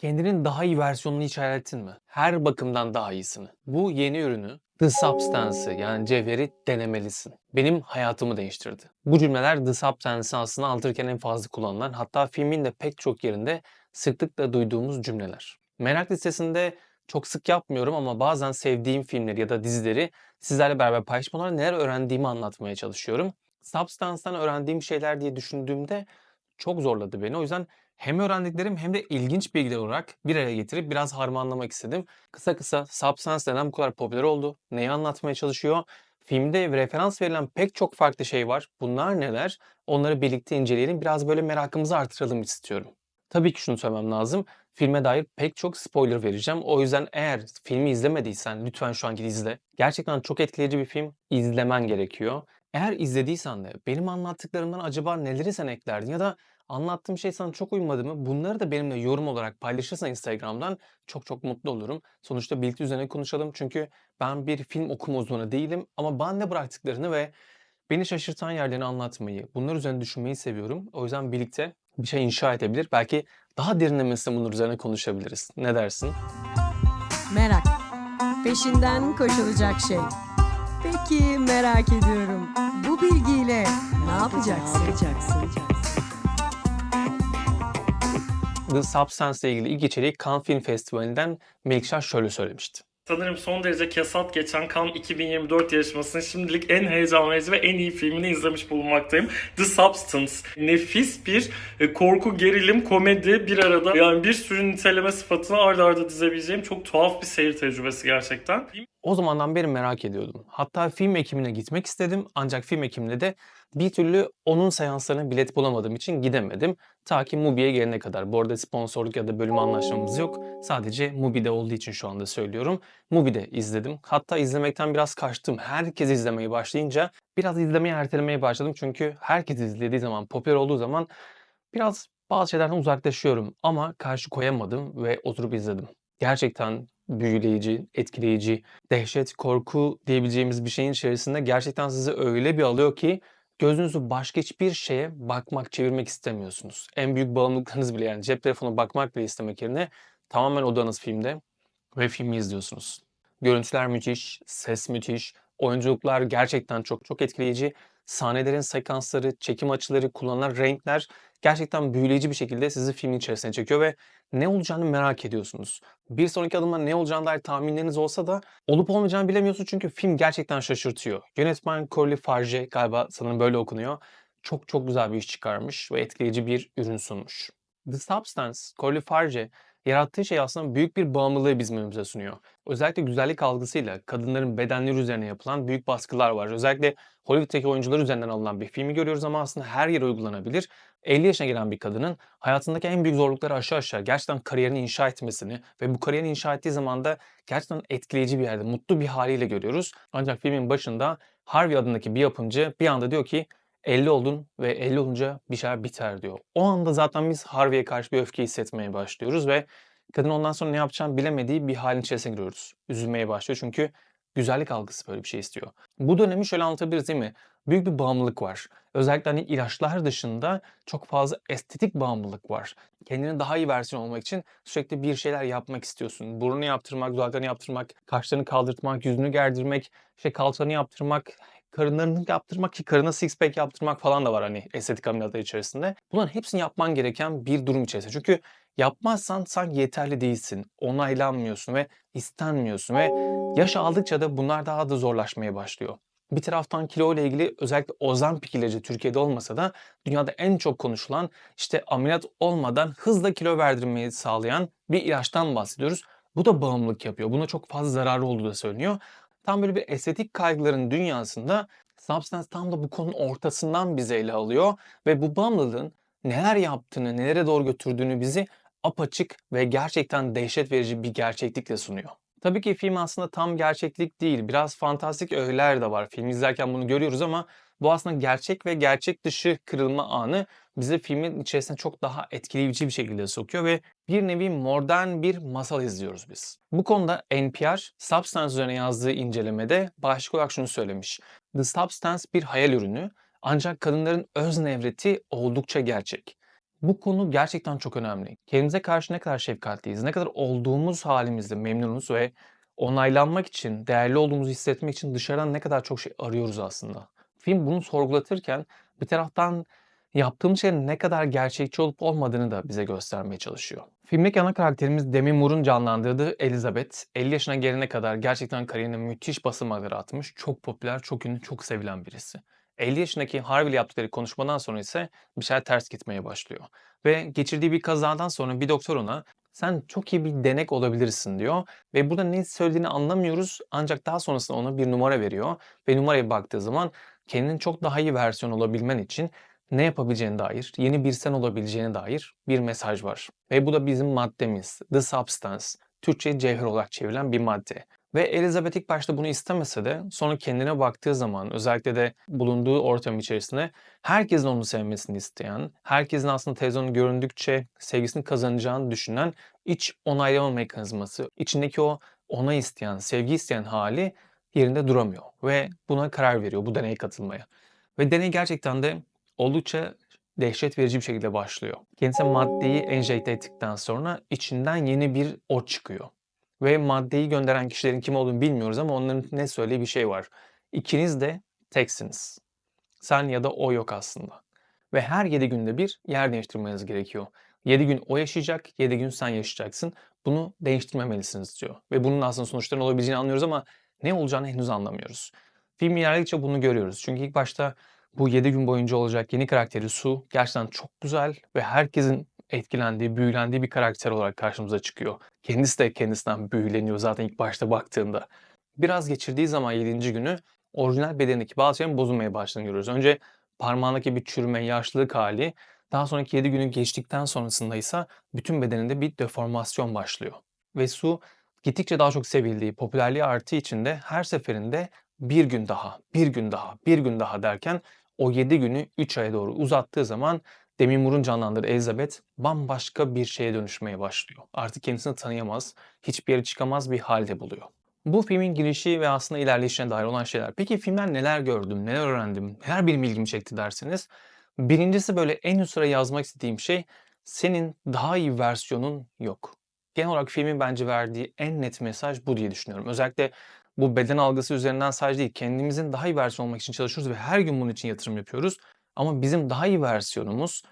Kendinin daha iyi versiyonunu hiç hayal ettin mi? Her bakımdan daha iyisini. Bu yeni ürünü The Substance'ı yani cevheri denemelisin. Benim hayatımı değiştirdi. Bu cümleler The Substance'ı aslında anlatırken en fazla kullanılan hatta filmin de pek çok yerinde sıklıkla duyduğumuz cümleler. Merak listesinde çok sık yapmıyorum ama bazen sevdiğim filmleri ya da dizileri sizlerle beraber paylaşıp onlara neler öğrendiğimi anlatmaya çalışıyorum. Substance'dan öğrendiğim şeyler diye düşündüğümde çok zorladı beni. O yüzden hem öğrendiklerim hem de ilginç bilgiler olarak bir araya getirip biraz harmanlamak istedim. Kısa kısa Substance neden bu kadar popüler oldu? Neyi anlatmaya çalışıyor? Filmde referans verilen pek çok farklı şey var. Bunlar neler? Onları birlikte inceleyelim. Biraz böyle merakımızı artıralım istiyorum. Tabii ki şunu söylemem lazım. Filme dair pek çok spoiler vereceğim. O yüzden eğer filmi izlemediysen lütfen şu an git izle. Gerçekten çok etkileyici bir film. İzlemen gerekiyor. Eğer izlediysen de benim anlattıklarımdan acaba neleri sen eklerdin ya da anlattığım şey sana çok uymadı mı? Bunları da benimle yorum olarak paylaşırsan Instagram'dan çok çok mutlu olurum. Sonuçta birlikte üzerine konuşalım. Çünkü ben bir film okuma uzmanı değilim ama bana bıraktıklarını ve beni şaşırtan yerlerini anlatmayı, bunlar üzerine düşünmeyi seviyorum. O yüzden birlikte bir şey inşa edebilir. Belki daha derinlemesine bunun üzerine konuşabiliriz. Ne dersin? Merak. Peşinden koşulacak şey. Peki merak ediyorum. Bu bilgiyle ne yapacaksın? The Substance ile ilgili ilk içeriği Cannes Film Festivali'nden Melikşah şöyle söylemişti. Sanırım son derece kesat geçen Cannes 2024 yarışmasının şimdilik en heyecan verici ve en iyi filmini izlemiş bulunmaktayım. The Substance. Nefis bir e, korku, gerilim, komedi bir arada. Yani bir sürü niteleme sıfatını arda arda dizebileceğim çok tuhaf bir seyir tecrübesi gerçekten. O zamandan beri merak ediyordum. Hatta film ekimine gitmek istedim ancak film ekiminde de bir türlü onun seanslarına bilet bulamadığım için gidemedim. Ta ki Mubi'ye gelene kadar. Bu arada sponsorluk ya da bölüm anlaşmamız yok. Sadece Mubi'de olduğu için şu anda söylüyorum. Mubi'de izledim. Hatta izlemekten biraz kaçtım. Herkes izlemeye başlayınca biraz izlemeyi ertelemeye başladım. Çünkü herkes izlediği zaman, popüler olduğu zaman biraz bazı şeylerden uzaklaşıyorum. Ama karşı koyamadım ve oturup izledim. Gerçekten büyüleyici, etkileyici, dehşet, korku diyebileceğimiz bir şeyin içerisinde gerçekten sizi öyle bir alıyor ki gözünüzü başka hiçbir şeye bakmak, çevirmek istemiyorsunuz. En büyük bağımlılıklarınız bile yani cep telefonu bakmak bile istemek yerine tamamen odanız filmde ve filmi izliyorsunuz. Görüntüler müthiş, ses müthiş, oyunculuklar gerçekten çok çok etkileyici. Sahnelerin sekansları, çekim açıları, kullanılan renkler gerçekten büyüleyici bir şekilde sizi filmin içerisine çekiyor ve ne olacağını merak ediyorsunuz. Bir sonraki adımda ne olacağına dair tahminleriniz olsa da olup olmayacağını bilemiyorsunuz çünkü film gerçekten şaşırtıyor. Yönetmen Corley Farge galiba sanırım böyle okunuyor. Çok çok güzel bir iş çıkarmış ve etkileyici bir ürün sunmuş. The Substance, Corley Farge yarattığı şey aslında büyük bir bağımlılığı bizim önümüze sunuyor. Özellikle güzellik algısıyla kadınların bedenleri üzerine yapılan büyük baskılar var. Özellikle Hollywood'daki oyuncular üzerinden alınan bir filmi görüyoruz ama aslında her yere uygulanabilir. 50 yaşına gelen bir kadının hayatındaki en büyük zorlukları aşağı aşağı gerçekten kariyerini inşa etmesini ve bu kariyerini inşa ettiği zaman da gerçekten etkileyici bir yerde, mutlu bir haliyle görüyoruz. Ancak filmin başında Harvey adındaki bir yapımcı bir anda diyor ki 50 oldun ve 50 olunca bir şeyler biter diyor. O anda zaten biz Harvey'e karşı bir öfke hissetmeye başlıyoruz ve kadın ondan sonra ne yapacağını bilemediği bir halin içerisine giriyoruz. Üzülmeye başlıyor çünkü güzellik algısı böyle bir şey istiyor. Bu dönemi şöyle anlatabiliriz değil mi? Büyük bir bağımlılık var. Özellikle hani ilaçlar dışında çok fazla estetik bağımlılık var. Kendine daha iyi versiyon olmak için sürekli bir şeyler yapmak istiyorsun. Burnunu yaptırmak, dudaklarını yaptırmak, kaşlarını kaldırtmak, yüzünü gerdirmek, işte kalçanı yaptırmak, karınlarını yaptırmak ki karına six pack yaptırmak falan da var hani estetik ameliyatları içerisinde. Bunların hepsini yapman gereken bir durum içerisinde. Çünkü yapmazsan sanki yeterli değilsin, onaylanmıyorsun ve istenmiyorsun ve yaş aldıkça da bunlar daha da zorlaşmaya başlıyor. Bir taraftan kilo ile ilgili özellikle Ozempic ilacı Türkiye'de olmasa da dünyada en çok konuşulan işte ameliyat olmadan hızla kilo verdirmeyi sağlayan bir ilaçtan bahsediyoruz. Bu da bağımlılık yapıyor. Buna çok fazla zararı olduğu da söyleniyor. Tam böyle bir estetik kaygıların dünyasında Substance tam da bu konunun ortasından bizi ele alıyor ve bu bağımlılığın neler yaptığını, nelere doğru götürdüğünü bizi apaçık ve gerçekten dehşet verici bir gerçeklikle sunuyor. Tabii ki film aslında tam gerçeklik değil. Biraz fantastik öğeler de var. Film izlerken bunu görüyoruz ama bu aslında gerçek ve gerçek dışı kırılma anı bizi filmin içerisine çok daha etkileyici bir şekilde sokuyor ve bir nevi modern bir masal izliyoruz biz. Bu konuda NPR, Substance üzerine yazdığı incelemede başlık olarak şunu söylemiş. The Substance bir hayal ürünü ancak kadınların öz nevreti oldukça gerçek. Bu konu gerçekten çok önemli. Kendimize karşı ne kadar şefkatliyiz, ne kadar olduğumuz halimizde memnunuz ve onaylanmak için, değerli olduğumuzu hissetmek için dışarıdan ne kadar çok şey arıyoruz aslında. Film bunu sorgulatırken bir taraftan yaptığımız şeyin ne kadar gerçekçi olup olmadığını da bize göstermeye çalışıyor. Filmdeki ana karakterimiz Demi Moore'un canlandırdığı Elizabeth, 50 yaşına gelene kadar gerçekten kariyerine müthiş basamakları atmış, çok popüler, çok ünlü, çok sevilen birisi. 50 yaşındaki Harvey ile yaptıkları konuşmadan sonra ise bir şeyler ters gitmeye başlıyor. Ve geçirdiği bir kazadan sonra bir doktor ona sen çok iyi bir denek olabilirsin diyor. Ve burada ne söylediğini anlamıyoruz ancak daha sonrasında ona bir numara veriyor. Ve numaraya baktığı zaman kendinin çok daha iyi versiyon olabilmen için ne yapabileceğine dair, yeni bir sen olabileceğine dair bir mesaj var. Ve bu da bizim maddemiz, The Substance. Türkçe cevher olarak çevrilen bir madde. Ve Elizabeth ilk başta bunu istemese de sonra kendine baktığı zaman özellikle de bulunduğu ortam içerisinde herkesin onu sevmesini isteyen, herkesin aslında televizyonu göründükçe sevgisini kazanacağını düşünen iç onaylama mekanizması, içindeki o onay isteyen, sevgi isteyen hali yerinde duramıyor ve buna karar veriyor bu deneye katılmaya. Ve deney gerçekten de oldukça dehşet verici bir şekilde başlıyor. Kendisine maddeyi enjekte ettikten sonra içinden yeni bir o çıkıyor. Ve maddeyi gönderen kişilerin kim olduğunu bilmiyoruz ama onların ne söylediği bir şey var. İkiniz de teksiniz. Sen ya da o yok aslında. Ve her 7 günde bir yer değiştirmeniz gerekiyor. 7 gün o yaşayacak, 7 gün sen yaşayacaksın. Bunu değiştirmemelisiniz diyor. Ve bunun aslında sonuçların olabileceğini anlıyoruz ama ne olacağını henüz anlamıyoruz. Film ilerledikçe bunu görüyoruz. Çünkü ilk başta bu 7 gün boyunca olacak yeni karakteri Su gerçekten çok güzel ve herkesin etkilendiği, büyülendiği bir karakter olarak karşımıza çıkıyor. Kendisi de kendisinden büyüleniyor zaten ilk başta baktığında. Biraz geçirdiği zaman 7. günü orijinal bedenindeki bazı şeylerin bozulmaya başladığını görüyoruz. Önce parmağındaki bir çürüme, yaşlılık hali, daha sonraki 7 günü geçtikten sonrasında ise bütün bedeninde bir deformasyon başlıyor. Ve Su gittikçe daha çok sevildiği, popülerliği arttığı için de her seferinde bir gün daha, bir gün daha, bir gün daha derken o 7 günü 3 aya doğru uzattığı zaman Demi Moore'un canlandırdığı Elizabeth bambaşka bir şeye dönüşmeye başlıyor. Artık kendisini tanıyamaz, hiçbir yere çıkamaz bir halde buluyor. Bu filmin girişi ve aslında ilerleyişine dair olan şeyler. Peki filmden neler gördüm, neler öğrendim, neler benim ilgimi çekti derseniz. Birincisi böyle en üst sıra yazmak istediğim şey senin daha iyi versiyonun yok. Genel olarak filmin bence verdiği en net mesaj bu diye düşünüyorum. Özellikle bu beden algısı üzerinden sadece değil, kendimizin daha iyi versiyon olmak için çalışıyoruz ve her gün bunun için yatırım yapıyoruz. Ama bizim daha iyi versiyonumuz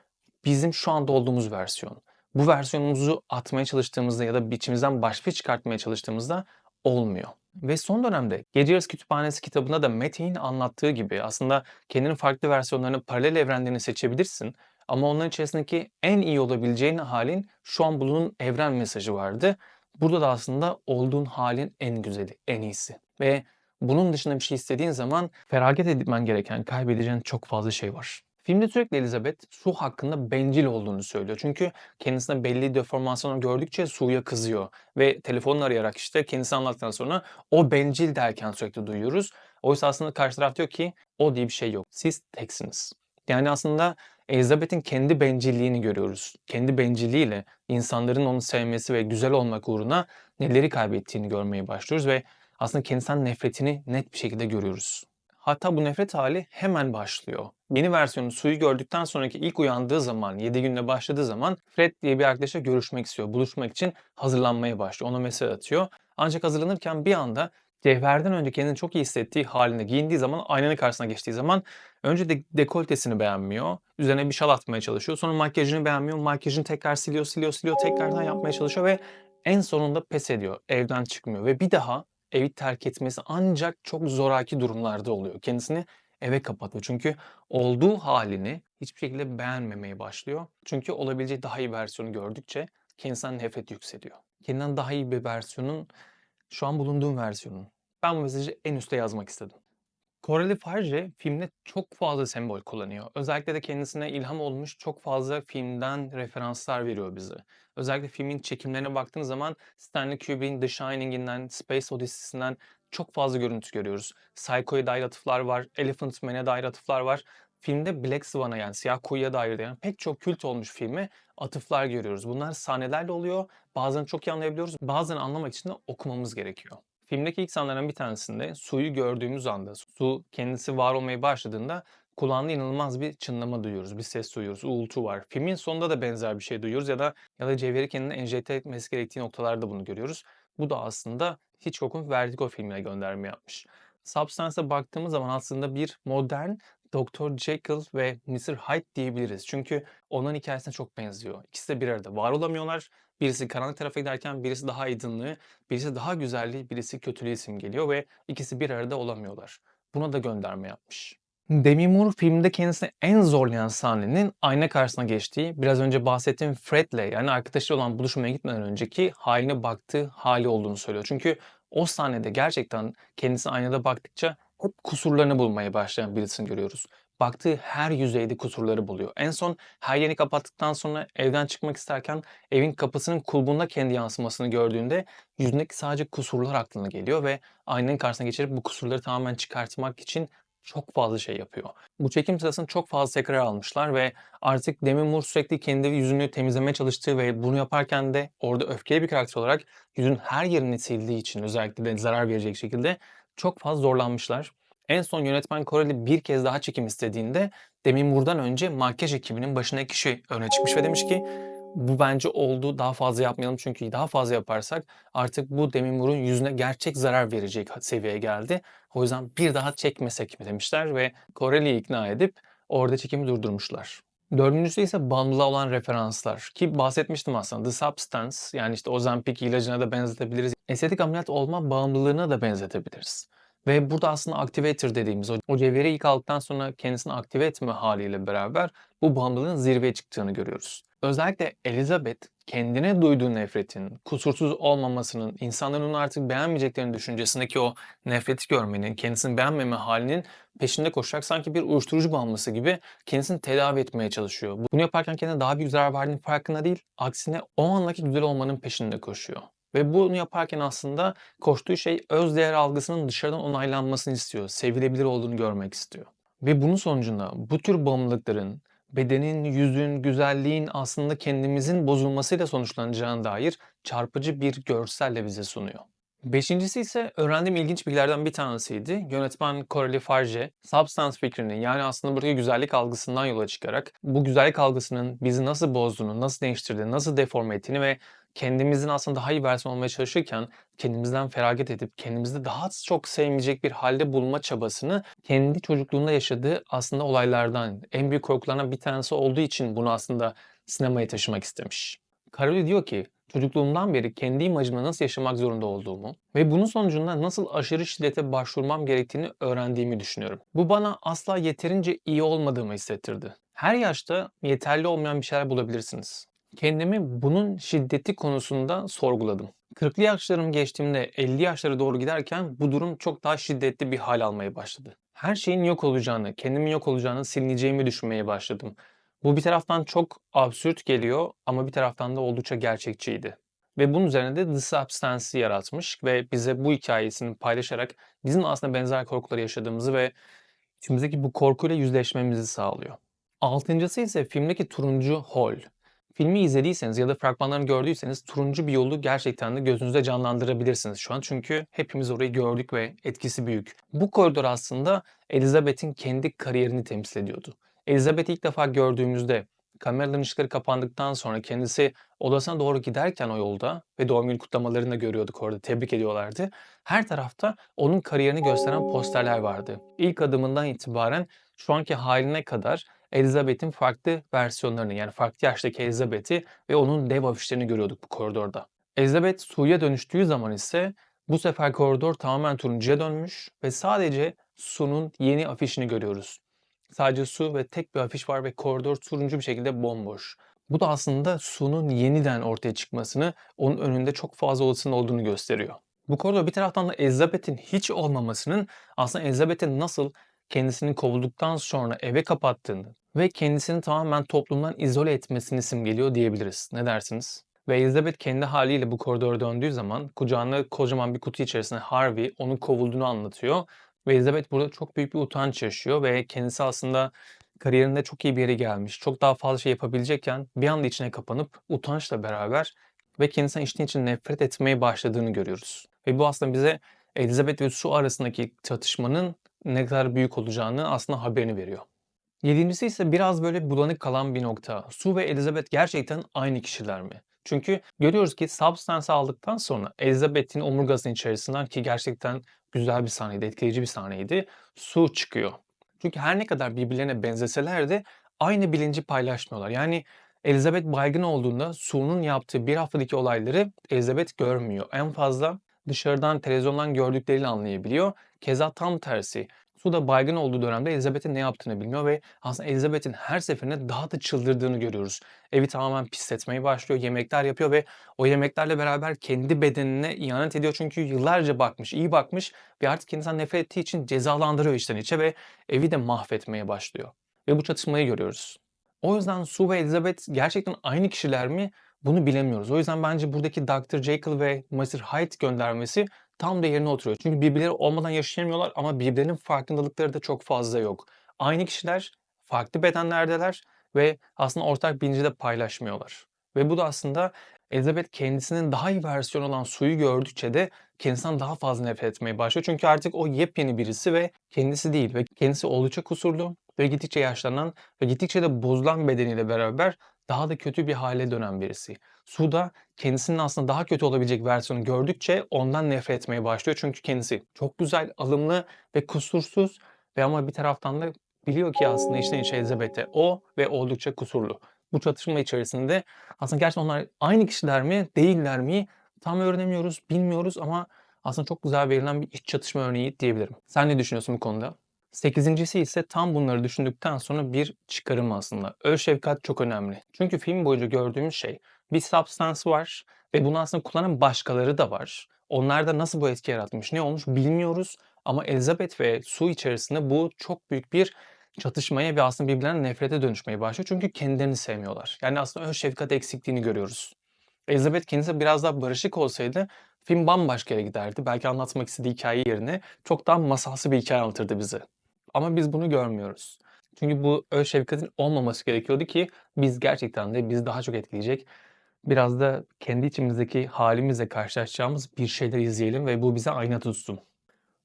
bizim şu anda olduğumuz versiyon. Bu versiyonumuzu atmaya çalıştığımızda ya da biçimizden başka çıkartmaya çalıştığımızda olmuyor. Ve son dönemde Gece Yarısı Kütüphanesi kitabında da Mete'in anlattığı gibi aslında kendinin farklı versiyonlarını, paralel evrenlerini seçebilirsin. Ama onların içerisindeki en iyi olabileceğin halin şu an bulunan evren mesajı vardı. Burada da aslında olduğun halin en güzeli, en iyisi. Ve bunun dışında bir şey istediğin zaman feragat etmen gereken, kaybedeceğin çok fazla şey var. Filmde sürekli Elizabeth Su hakkında bencil olduğunu söylüyor. Çünkü kendisine belli deformasyonu gördükçe Su'ya kızıyor. Ve telefonla arayarak işte kendisi anlattıktan sonra o bencil derken sürekli duyuyoruz. Oysa aslında karşı taraf diyor ki o diye bir şey yok. Siz teksiniz. Yani aslında Elizabeth'in kendi bencilliğini görüyoruz. Kendi bencilliğiyle insanların onu sevmesi ve güzel olmak uğruna neleri kaybettiğini görmeye başlıyoruz ve aslında kendisinden nefretini net bir şekilde görüyoruz. Hatta bu nefret hali hemen başlıyor. Yeni versiyonu suyu gördükten sonraki ilk uyandığı zaman, 7 günde başladığı zaman Fred diye bir arkadaşa görüşmek istiyor. Buluşmak için hazırlanmaya başlıyor. Ona mesaj atıyor. Ancak hazırlanırken bir anda Cevher'den önce kendini çok iyi hissettiği halinde giyindiği zaman aynanın karşısına geçtiği zaman önce de dekoltesini beğenmiyor. Üzerine bir şal atmaya çalışıyor. Sonra makyajını beğenmiyor. Makyajını tekrar siliyor, siliyor, siliyor. Tekrardan yapmaya çalışıyor ve en sonunda pes ediyor. Evden çıkmıyor ve bir daha evi terk etmesi ancak çok zoraki durumlarda oluyor. Kendisini eve kapatıyor. Çünkü olduğu halini hiçbir şekilde beğenmemeye başlıyor. Çünkü olabileceği daha iyi versiyonu gördükçe kendisinden nefret yükseliyor. Kendinden daha iyi bir versiyonun şu an bulunduğum versiyonun. Ben bu mesajı en üste yazmak istedim. Coralie Farge filmde çok fazla sembol kullanıyor. Özellikle de kendisine ilham olmuş çok fazla filmden referanslar veriyor bize. Özellikle filmin çekimlerine baktığınız zaman Stanley Kubrick'in The Shining'inden, Space Odyssey'sinden çok fazla görüntü görüyoruz. Psycho'ya dair atıflar var, Elephant Man'e dair atıflar var. Filmde Black Swan'a yani Siyah Kuyu'ya dair de yani pek çok kült olmuş filme atıflar görüyoruz. Bunlar sahnelerle oluyor. Bazen çok iyi anlayabiliyoruz. Bazen anlamak için de okumamız gerekiyor. Filmdeki ilk sahnelerden bir tanesinde suyu gördüğümüz anda, su kendisi var olmaya başladığında kulağında inanılmaz bir çınlama duyuyoruz, bir ses duyuyoruz, uğultu var. Filmin sonunda da benzer bir şey duyuyoruz ya da ya da Cevher'i kendine enjekte etmesi gerektiği noktalarda bunu görüyoruz. Bu da aslında Hitchcock'un Vertigo filmine gönderme yapmış. Substance'a baktığımız zaman aslında bir modern Dr. Jekyll ve Mr. Hyde diyebiliriz. Çünkü onların hikâyesine çok benziyor. İkisi de bir arada var olamıyorlar. Birisi karanlık tarafa giderken birisi daha aydınlığı, birisi daha güzelliği, birisi kötülüğü simgeliyor ve ikisi bir arada olamıyorlar. Buna da gönderme yapmış. Demi Moore filmde kendisini en zorlayan sahnenin ayna karşısına geçtiği, biraz önce bahsettiğim Fred'le yani arkadaşıyla olan buluşmaya gitmeden önceki haline baktığı hali olduğunu söylüyor. Çünkü o sahnede gerçekten kendisi aynada baktıkça hep kusurlarını bulmaya başlayan birisini görüyoruz. Baktığı her yüzeyde kusurları buluyor. En son her yerini kapattıktan sonra evden çıkmak isterken evin kapısının kulbunda kendi yansımasını gördüğünde yüzündeki sadece kusurlar aklına geliyor ve aynanın karşısına geçirip bu kusurları tamamen çıkartmak için çok fazla şey yapıyor. Bu çekim sırasında çok fazla tekrar almışlar ve artık Demi Moore sürekli kendi yüzünü temizlemeye çalıştığı ve bunu yaparken de orada öfkeli bir karakter olarak yüzün her yerini sildiği için özellikle de zarar verecek şekilde çok fazla zorlanmışlar. En son yönetmen Koreli bir kez daha çekim istediğinde Demi Moore'dan önce makyaj ekibinin başına kişi öne çıkmış ve demiş ki bu bence oldu daha fazla yapmayalım çünkü daha fazla yaparsak artık bu Demi Moore'un yüzüne gerçek zarar verecek seviyeye geldi. O yüzden bir daha çekmesek mi demişler ve Koreli'yi ikna edip orada çekimi durdurmuşlar. Dördüncüsü ise bağımlılığa olan referanslar. Ki bahsetmiştim aslında. The Substance yani işte Ozempic ilacına da benzetebiliriz. Estetik ameliyat olma bağımlılığına da benzetebiliriz. Ve burada aslında activator dediğimiz o, o cevheri ilk aldıktan sonra kendisini aktive etme haliyle beraber bu bağımlılığın zirveye çıktığını görüyoruz. Özellikle Elizabeth kendine duyduğu nefretin, kusursuz olmamasının, insanların onu artık beğenmeyeceklerini düşüncesindeki o nefreti görmenin, kendisini beğenmeme halinin peşinde koşarak sanki bir uyuşturucu bağımlısı gibi kendisini tedavi etmeye çalışıyor. Bunu yaparken kendine daha büyük zarar verdiğinin farkında değil, aksine o andaki güzel olmanın peşinde koşuyor. Ve bunu yaparken aslında koştuğu şey öz değer algısının dışarıdan onaylanmasını istiyor. Sevilebilir olduğunu görmek istiyor. Ve bunun sonucunda bu tür bağımlılıkların bedenin, yüzün, güzelliğin aslında kendimizin bozulmasıyla sonuçlanacağına dair çarpıcı bir görselle bize sunuyor. Beşincisi ise öğrendiğim ilginç bilgilerden bir tanesiydi. Yönetmen Coralie Farge, substance fikrini yani aslında buradaki güzellik algısından yola çıkarak bu güzellik algısının bizi nasıl bozduğunu, nasıl değiştirdiğini, nasıl deforme ettiğini ve kendimizin aslında daha iyi versiyon olmaya çalışırken kendimizden feragat edip kendimizi daha çok sevmeyecek bir halde bulma çabasını kendi çocukluğunda yaşadığı aslında olaylardan, en büyük korkularından bir tanesi olduğu için bunu aslında sinemaya taşımak istemiş. Karoli diyor ki çocukluğumdan beri kendi imajımla nasıl yaşamak zorunda olduğumu ve bunun sonucunda nasıl aşırı şiddete başvurmam gerektiğini öğrendiğimi düşünüyorum. Bu bana asla yeterince iyi olmadığımı hissettirdi. Her yaşta yeterli olmayan bir şeyler bulabilirsiniz. Kendimi bunun şiddeti konusunda sorguladım. 40'lı yaşlarım geçtiğimde 50 yaşlara doğru giderken bu durum çok daha şiddetli bir hal almaya başladı. Her şeyin yok olacağını, kendimin yok olacağını, silineceğimi düşünmeye başladım. Bu bir taraftan çok absürt geliyor ama bir taraftan da oldukça gerçekçiydi. Ve bunun üzerine de The Substance'ı yaratmış ve bize bu hikayesini paylaşarak bizim aslında benzer korkuları yaşadığımızı ve içimizdeki bu korkuyla yüzleşmemizi sağlıyor. Altıncısı ise filmdeki turuncu hol. Filmi izlediyseniz ya da fragmanlarını gördüyseniz turuncu bir yolu gerçekten de gözünüzde canlandırabilirsiniz şu an. Çünkü hepimiz orayı gördük ve etkisi büyük. Bu koridor aslında Elizabeth'in kendi kariyerini temsil ediyordu. Elizabeth'i ilk defa gördüğümüzde kameraların ışıkları kapandıktan sonra kendisi odasına doğru giderken o yolda ve doğum günü kutlamalarını da görüyorduk orada tebrik ediyorlardı. Her tarafta onun kariyerini gösteren posterler vardı. İlk adımından itibaren şu anki haline kadar Elizabeth'in farklı versiyonlarını yani farklı yaştaki Elizabeth'i ve onun dev afişlerini görüyorduk bu koridorda. Elizabeth suya dönüştüğü zaman ise bu sefer koridor tamamen turuncuya dönmüş ve sadece Su'nun yeni afişini görüyoruz. Sadece su ve tek bir afiş var ve koridor turuncu bir şekilde bomboş. Bu da aslında Su'nun yeniden ortaya çıkmasını, onun önünde çok fazla olasılığın olduğunu gösteriyor. Bu koridor bir taraftan da Elizabeth'in hiç olmamasının aslında Elizabeth'in nasıl kendisini kovulduktan sonra eve kapattığını ve kendisini tamamen toplumdan izole etmesini simgeliyor diyebiliriz. Ne dersiniz? Ve Elizabeth kendi haliyle bu koridora döndüğü zaman kucağında kocaman bir kutu içerisinde Harvey onun kovulduğunu anlatıyor. Ve Elizabeth burada çok büyük bir utanç yaşıyor ve kendisi aslında kariyerinde çok iyi bir yere gelmiş, çok daha fazla şey yapabilecekken bir anda içine kapanıp utançla beraber ve kendisinden içten için nefret etmeye başladığını görüyoruz. Ve bu aslında bize Elizabeth ve Sue arasındaki çatışmanın ne kadar büyük olacağını aslında haberini veriyor. Yedincisi ise biraz böyle bulanık kalan bir nokta. Sue ve Elizabeth gerçekten aynı kişiler mi? Çünkü görüyoruz ki Substance'ı aldıktan sonra Elizabeth'in omurgasının içerisinden ki gerçekten güzel bir sahneydi, etkileyici bir sahneydi. Sue çıkıyor. Çünkü her ne kadar birbirlerine benzeseler de aynı bilinci paylaşmıyorlar. Yani Elizabeth baygın olduğunda Sue'nun yaptığı bir haftadaki olayları Elizabeth görmüyor. En fazla dışarıdan, televizyondan gördükleriyle anlayabiliyor. Keza tam tersi. Sue da baygın olduğu dönemde Elizabeth'in ne yaptığını bilmiyor ve aslında Elizabeth'in her seferinde daha da çıldırdığını görüyoruz. Evi tamamen pisletmeye başlıyor, yemekler yapıyor ve o yemeklerle beraber kendi bedenine ihanet ediyor. Çünkü yıllarca bakmış, iyi bakmış ve artık kendisinden nefret ettiği için cezalandırıyor içten içe ve evi de mahvetmeye başlıyor. Ve bu çatışmayı görüyoruz. O yüzden Sue ve Elizabeth gerçekten aynı kişiler mi? Bunu bilemiyoruz. O yüzden bence buradaki Dr. Jekyll ve Mr. Hyde göndermesi tam da yerine oturuyor. Çünkü birbirleri olmadan yaşayamıyorlar ama birbirlerinin farkındalıkları da çok fazla yok. Aynı kişiler, farklı bedenlerdeler ve aslında ortak bilinci de paylaşmıyorlar. Ve bu da aslında Elizabeth kendisinin daha iyi versiyonu olan Sue'yu gördükçe de kendisinden daha fazla nefret etmeye başlıyor. Çünkü artık o yepyeni birisi ve kendisi değil ve kendisi oldukça kusurlu ve gittikçe yaşlanan ve gittikçe de bozulan bedeniyle beraber daha da kötü bir hale dönen birisi. Sue da kendisinin aslında daha kötü olabilecek versiyonu gördükçe ondan nefret etmeye başlıyor. Çünkü kendisi çok güzel, alımlı ve kusursuz ve ama bir taraftan da biliyor ki aslında içten içe Elizabeth'e o ve oldukça kusurlu. Bu çatışma içerisinde aslında gerçekten onlar aynı kişiler mi, değiller mi tam öğrenemiyoruz, bilmiyoruz ama aslında çok güzel verilen bir iç çatışma örneği diyebilirim. Sen ne düşünüyorsun bu konuda? Sekizincisi ise tam bunları düşündükten sonra bir çıkarım aslında. Öz şefkat çok önemli. Çünkü film boyunca gördüğümüz şey bir substance var ve bunu aslında kullanan başkaları da var. Onlar da nasıl bu etki yaratmış, ne olmuş bilmiyoruz. Ama Elizabeth ve Sue içerisinde bu çok büyük bir çatışmaya ve aslında birbirlerine nefrete dönüşmeye başlıyor. Çünkü kendilerini sevmiyorlar. Yani aslında öz şefkat eksikliğini görüyoruz. Elizabeth kendisi biraz daha barışık olsaydı film bambaşka yere giderdi. Belki anlatmak istediği hikaye yerine çok daha masalsı bir hikaye anlatırdı bize. Ama biz bunu görmüyoruz. Çünkü bu öz şefkatin olmaması gerekiyordu ki biz gerçekten de bizi daha çok etkileyecek biraz da kendi içimizdeki halimizle karşılaşacağımız bir şeyler izleyelim ve bu bize ayna tutsun.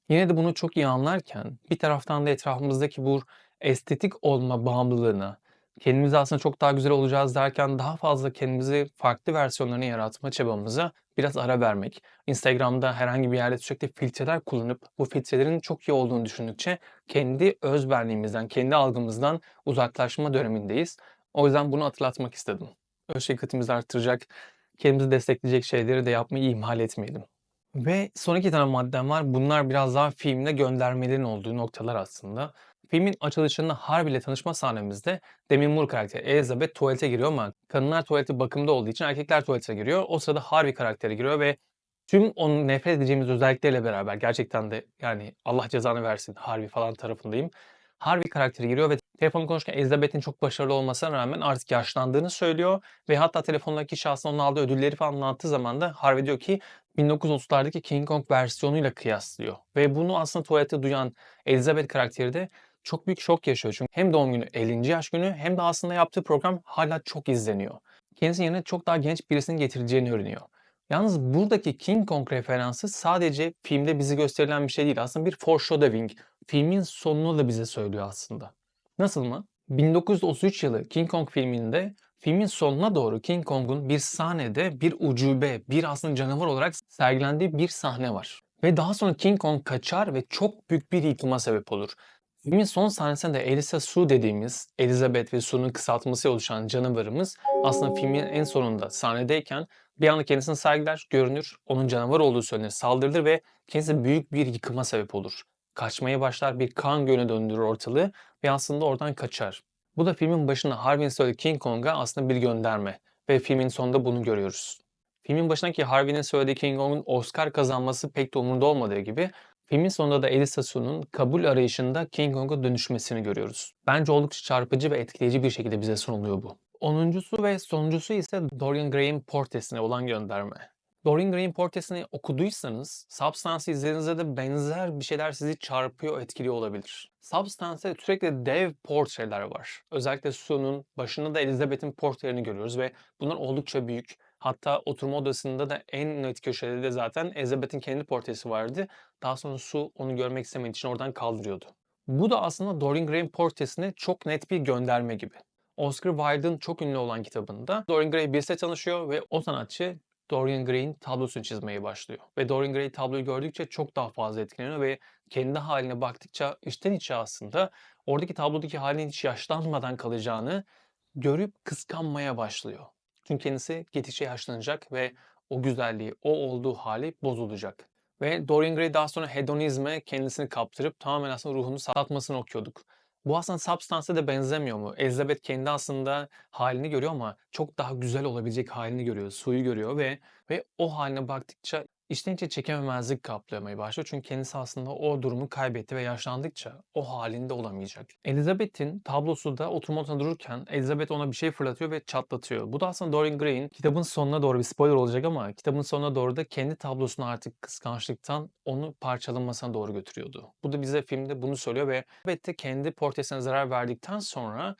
Yine de bunu çok iyi anlarken bir taraftan da etrafımızdaki bu estetik olma bağımlılığına, kendimiz aslında çok daha güzel olacağız derken daha fazla kendimizi farklı versiyonlarını yaratma çabamıza biraz ara vermek. Instagram'da herhangi bir yerde sürekli filtreler kullanıp bu filtrelerin çok iyi olduğunu düşündükçe kendi öz benliğimizden, kendi algımızdan uzaklaşma dönemindeyiz. O yüzden bunu hatırlatmak istedim. Öz şefkatimizi arttıracak, kendimizi destekleyecek şeyleri de yapmayı ihmal etmeyelim. Ve son iki tane maddem var. Bunlar biraz daha filmde göndermelerin olduğu noktalar aslında. Filmin açılışında Harvey ile tanışma sahnemizde Demi Moore karakteri Elizabeth tuvalete giriyor ama kadınlar tuvaleti bakımda olduğu için erkekler tuvalete giriyor. O sırada Harvey karakteri giriyor ve tüm onun nefret edeceğimiz özellikleriyle beraber gerçekten de yani Allah cezanı versin Harvey falan tarafındayım. Harvey karakteri giriyor ve telefon konuşurken Elizabeth'in çok başarılı olmasına rağmen artık yaşlandığını söylüyor ve hatta telefondaki şahsın onun aldığı ödülleri falan anlattığı zaman da Harvey diyor ki 1930'lardaki King Kong versiyonuyla kıyaslıyor. Ve bunu aslında tuvalete duyan Elizabeth karakteri de çok büyük şok yaşıyor. Çünkü hem doğum günü 50. yaş günü hem de aslında yaptığı program hala çok izleniyor. Kendisinin yerine çok daha genç birisini getireceğini öğreniyor. Yalnız buradaki King Kong referansı sadece filmde bizi gösterilen bir şey değil. Aslında bir foreshadowing. Filmin sonunu da bize söylüyor aslında. Nasıl mı? 1933 yılı King Kong filminde filmin sonuna doğru King Kong'un bir sahnede bir ucube, bir aslında canavar olarak sergilendiği bir sahne var. Ve daha sonra King Kong kaçar ve çok büyük bir yıkıma sebep olur. Filmin son sahnesinde de Elisa Sue dediğimiz Elizabeth ve Sue'nun kısaltması oluşan canavarımız aslında filmin en sonunda sahnedeyken bir anda kendisini sergiler, görünür, onun canavar olduğu söylenir, saldırılır ve kendisi büyük bir yıkıma sebep olur. Kaçmaya başlar, bir kan gölüne döndürür ortalığı ve aslında oradan kaçar. Bu da filmin başında Harvey'in söylediği King Kong'a aslında bir gönderme ve filmin sonunda bunu görüyoruz. Filmin başındaki Harvey'nin söylediği King Kong'un Oscar kazanması pek de umurunda olmadığı gibi filmin sonunda da Elisa Sue'nun kabul arayışında King Kong'a dönüşmesini görüyoruz. Bence oldukça çarpıcı ve etkileyici bir şekilde bize sunuluyor bu. Onuncusu ve sonuncusu ise Dorian Gray'in portresine olan gönderme. Dorian Gray'in portresini okuduysanız Substance'ı izlediğinizde de benzer bir şeyler sizi çarpıyor, etkiliyor olabilir. Substance'da sürekli dev portreler var. Özellikle Sue'nun başında da Elizabeth'in portrelerini görüyoruz ve bunlar oldukça büyük. Hatta oturma odasında da en net köşede de zaten Elizabeth'in kendi portresi vardı. Daha sonra Sue onu görmek istemediği için oradan kaldırıyordu. Bu da aslında Dorian Gray'in portresine çok net bir gönderme gibi. Oscar Wilde'ın çok ünlü olan kitabında Dorian Gray birisiyle tanışıyor ve o sanatçı Dorian Gray'in tablosunu çizmeye başlıyor. Ve Dorian Gray tabloyu gördükçe çok daha fazla etkileniyor ve kendi haline baktıkça içten içe aslında oradaki tablodaki halinin hiç yaşlanmadan kalacağını görüp kıskanmaya başlıyor. Çünkü kendisi gittikçe yaşlanacak ve o güzelliği, o olduğu hali bozulacak. Ve Dorian Gray daha sonra hedonizme kendisini kaptırıp tamamen aslında ruhunu satmasını okuyorduk. Bu aslında Substance'e de benzemiyor mu? Elizabeth kendi aslında halini görüyor ama çok daha güzel olabilecek halini görüyor, suyu görüyor ve ve o haline baktıkça içten içe çekememezlik kaplamaya başlıyor. Çünkü kendisi aslında o durumu kaybetti ve yaşlandıkça o halinde olamayacak. Elizabeth'in tablosu da oturma odasında dururken Elizabeth ona bir şey fırlatıyor ve çatlatıyor. Bu da aslında Dorian Gray'in kitabın sonuna doğru bir spoiler olacak ama kitabın sonuna doğru da kendi tablosunu artık kıskançlıktan onu parçalanmasına doğru götürüyordu. Bu da bize filmde bunu söylüyor ve Elizabeth de kendi portresine zarar verdikten sonra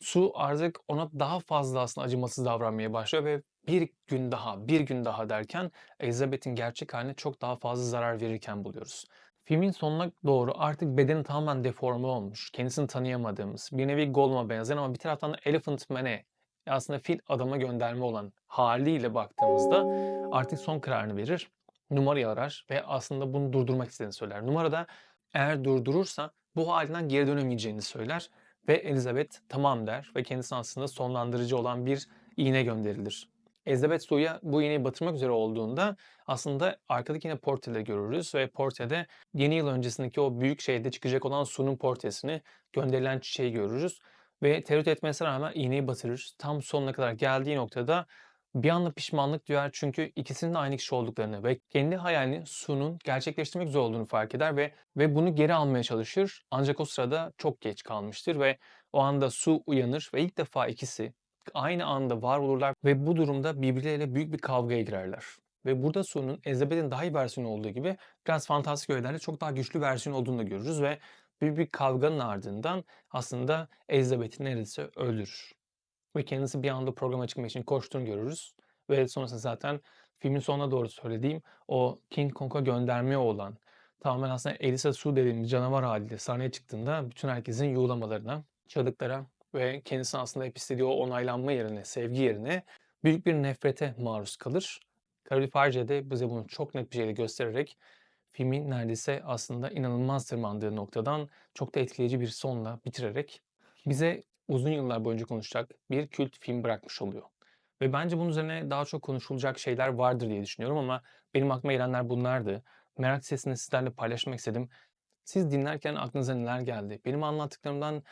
Su artık ona daha fazla aslında acımasız davranmaya başlıyor ve bir gün daha, bir gün daha derken Elizabeth'in gerçek haline çok daha fazla zarar verirken buluyoruz. Filmin sonuna doğru artık bedeni tamamen deforme olmuş, kendisini tanıyamadığımız, bir nevi Gollum'a benzeyen ama bir taraftan da Elephant Man'e aslında fil adama gönderme olan haliyle baktığımızda artık son kararını verir, numarayı arar ve aslında bunu durdurmak istediğini söyler. Numarada eğer durdurursa bu halinden geri dönemeyeceğini söyler ve Elizabeth tamam der ve kendisine aslında sonlandırıcı olan bir iğne gönderilir. Elizabeth suya bu iğneyi batırmak üzere olduğunda aslında arkadaki yine portreleri görürüz ve portrede yeni yıl öncesindeki o büyük şeyde çıkacak olan sunun portresini gönderilen çiçeği görürüz. Ve tereddüt etmesine rağmen iğneyi batırır. Tam sonuna kadar geldiği noktada bir anda pişmanlık duyar çünkü ikisinin aynı kişi olduklarını ve kendi hayalini Su'nun gerçekleştirmek üzere olduğunu fark eder ve ve bunu geri almaya çalışır. Ancak o sırada çok geç kalmıştır ve o anda Su uyanır ve ilk defa ikisi aynı anda var olurlar ve bu durumda birbirleriyle büyük bir kavgaya girerler. Ve burada Su'nun Elizabeth'in daha iyi versiyonu olduğu gibi biraz fantastik öğelerle çok daha güçlü versiyon olduğunu da görürüz ve büyük bir kavganın ardından aslında Elizabeth'i neredeyse öldürür ve kendisi bir anda programa çıkmak için koştuğunu görürüz. Ve sonrasında zaten filmin sonuna doğru söylediğim o King Kong'a gönderme olan tamamen aslında Elisa Su dediğimiz canavar haliyle sahneye çıktığında bütün herkesin yuğlamalarına, çığlıklara ve kendisine aslında hep istediği o onaylanma yerine, sevgi yerine büyük bir nefrete maruz kalır. Karoli Farge de bize bunu çok net bir şekilde göstererek filmin neredeyse aslında inanılmaz tırmandığı noktadan çok da etkileyici bir sonla bitirerek bize uzun yıllar boyunca konuşacak bir kült film bırakmış oluyor. Ve bence bunun üzerine daha çok konuşulacak şeyler vardır diye düşünüyorum ama benim aklıma gelenler bunlardı. Merak sesini sizlerle paylaşmak istedim. Siz dinlerken aklınıza neler geldi? Benim anlattıklarımdan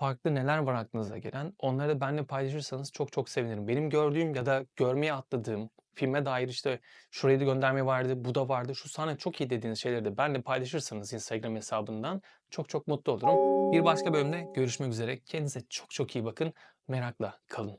farklı neler var aklınıza gelen? Onları da benimle paylaşırsanız çok çok sevinirim. Benim gördüğüm ya da görmeye atladığım filme dair işte şurayı da gönderme vardı, bu da vardı, şu sahne çok iyi dediğiniz şeyleri de benimle paylaşırsanız Instagram hesabından çok çok mutlu olurum. Bir başka bölümde görüşmek üzere. Kendinize çok çok iyi bakın. Merakla kalın.